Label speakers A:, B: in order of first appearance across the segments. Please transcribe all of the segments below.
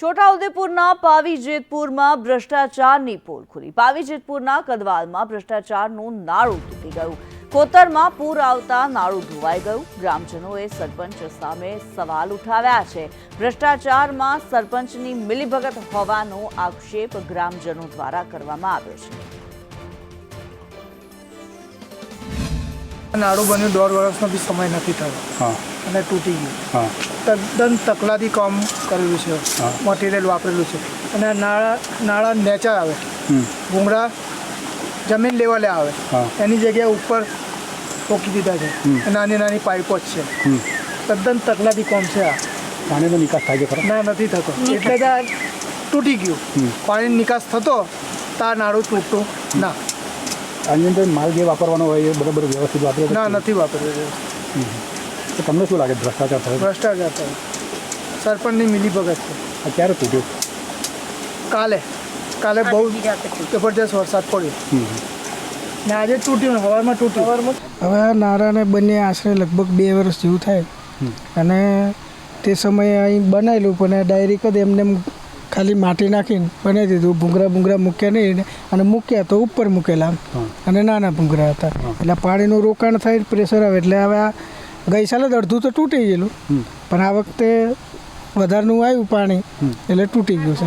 A: છોટાઉદેપુરના પાવી જેતપુરમાં ભ્રષ્ટાચારની pole ખુલી. પાવી જેતપુરના કદવાલમાં ભ્રષ્ટાચારનું નાળું તૂટી ગયું. કોતરમાં પૂર આવતા નાળું ધોવાઈ ગયું. ગ્રામજનોએ સરપંચ સામે સવાલ ઉઠાવ્યા છે. ભ્રષ્ટાચારમાં સરપંચની મિલીભગત હોવાનો આક્ષેપ ગ્રામજનો દ્વારા કરવામાં આવ્યો છે.
B: નાળું બન્યું દોઢ વર્ષનો બી સમય નથી થયો. અને તૂટી ગયું.
C: હા.
B: તદ્દન તકલાદી કામ કરેલું છે. મટીરિયલ વાપરેલું છે. અને નાળા નાળા નેચર આવે. ભૂંગળા જમીન લેવલે આવે. એની જગ્યાએ ઉપર ઠોકી દીધા છે. નાની નાની પાઇપો જ છે. તદ્દન તકલાદી કામ છે આ.
C: પાણીનો નિકાસ થાય છે
B: ના નથી થતો. એટલે જ તૂટી ગયું.
C: હમ.
B: પાણી નિકાસ થતો તો આ નાળું તૂટતું ના.
C: આની અંદર માલ જે વાપરવાનો હોય એ બરાબર વ્યવસ્થિત વાપરે
B: ના નથી વાપરેલું.
C: તો તમને શું લાગે? ભ્રષ્ટાચાર થયો?
B: ભ્રષ્ટાચાર થયો. સરપંચની મિલીભગત છે.
C: આ ક્યારે તૂટ્યું?
B: કાલે. કાલે બહુ જબરજસ્ત વરસાદ પડ્યો. ને આજે તૂટ્યું હવારમાં તૂટ્યું.
D: હવે આ નારાને બંને આશરે લગભગ બે વર્ષ જેવું થાય. અને તે સમયે અહીં બનાવેલું પણ ડાયરેક્ટ જ એમને એમ ખાલી માટી નાખીને બનાવી દીધું. ભૂંગરા ભૂંગરા મૂક્યા નહીં અને મૂક્યા તો ઉપર મૂકેલા. અને નાના ભૂંગરા હતા. એટલે પાણીનું રોકાણ થાય પ્રેશર આવે. એટલે હવે આ ગઈ સાલે અડધું તો તૂટી ગયેલું. પણ આ વખતે વધારનું આવ્યું પાણી એટલે તૂટી ગયું છે.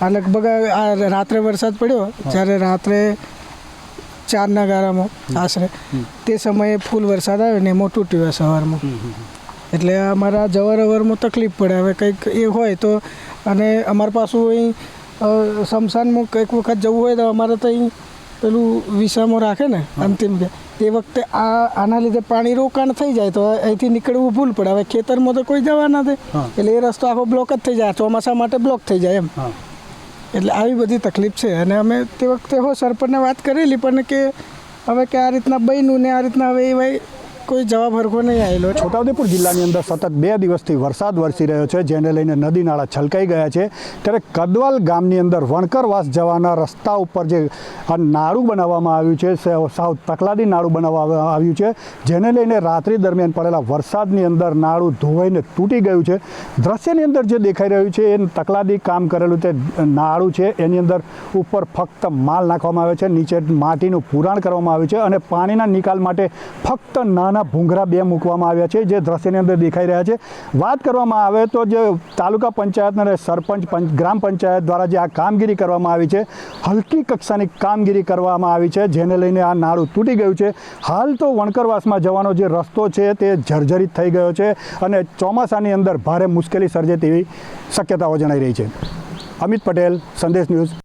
D: આ લગભગ આ રાત્રે વરસાદ પડ્યો જ્યારે રાત્રે ચારના ગાળામાં આશરે તે સમયે ફૂલ વરસાદ આવ્યો ને એમાં તૂટ્યું સવારમાં. એટલે અમારા જવાર અવરમાં તકલીફ પડે. હવે કંઈક એ હોય તો અને અમારા પાછું અહીં અ, સ્મશાનમાં કંઈક વખત જવું હોય તો અમારે તો અહીં પેલું વિસામો રાખે ને અંતિમ કે તે વખતે આ આના લીધે પાણી રોકાણ થઈ જાય તો અહીંથી નીકળવું ભૂલ પડે. હવે ખેતરમાં તો કોઈ જવા દે. એટલે એ રસ્તો આખો બ્લોક જ થઈ જાય. ચોમાસા માટે બ્લોક થઈ જાય એમ. એટલે આવી બધી તકલીફ છે. અને અમે તે વખતે હો સરપંચને વાત કરેલી પણ કે હવે કે આ રીતના બન્યું ને આ રીતના હવે એ ભાઈ કોઈ જવાબ હરખો નહીં આવેલો.
C: છોટાઉદેપુર જિલ્લાની અંદર સતત બે દિવસથી વરસાદ વરસી રહ્યો છે, જેને લઈને નદી નાળા છલકાઈ ગયા છે. ત્યારે કદવાલ ગામની અંદર વણકરવાસ જવાના રસ્તા ઉપર જે આ નાળું બનાવવામાં આવ્યું છે સાવ તકલાદી નાળું બનાવવામાં આવ્યું છે, જેને લઈને રાત્રિ દરમિયાન પડેલા વરસાદની અંદર નાળું ધોવાઈને તૂટી ગયું છે. દ્રશ્યની અંદર જે દેખાઈ રહ્યું છે, એ તકલાદી કામ કરેલું તે નાળું છે. એની અંદર ઉપર ફક્ત માલ નાખવામાં આવે છે, નીચે માટીનું પુરાણ કરવામાં આવ્યું છે અને પાણીના નિકાલ માટે ફક્ત નાના ભૂંગરા બે મૂકવામાં આવ્યા છે, જે દ્રશ્યની અંદર દેખાઈ રહ્યા છે. વાત કરવામાં આવે તો જે તાલુકા પંચાયત અને સરપંચ પંચ, ગ્રામ પંચાયત દ્વારા જે આ કામગીરી કરવામાં આવી છે, હલકી કક્ષાની કામગીરી કરવામાં આવી છે, જેને લઈને આ નાળું તૂટી ગયું છે. હાલ તો વણકરવાસમાં જવાનો જે રસ્તો છે તે જર્જરિત થઈ ગયો છે અને ચોમાસાની અંદર ભારે મુશ્કેલી સર્જે તેવી શક્યતાઓ જણાઈ રહી છે. અમિત પટેલ, સંદેશ ન્યૂઝ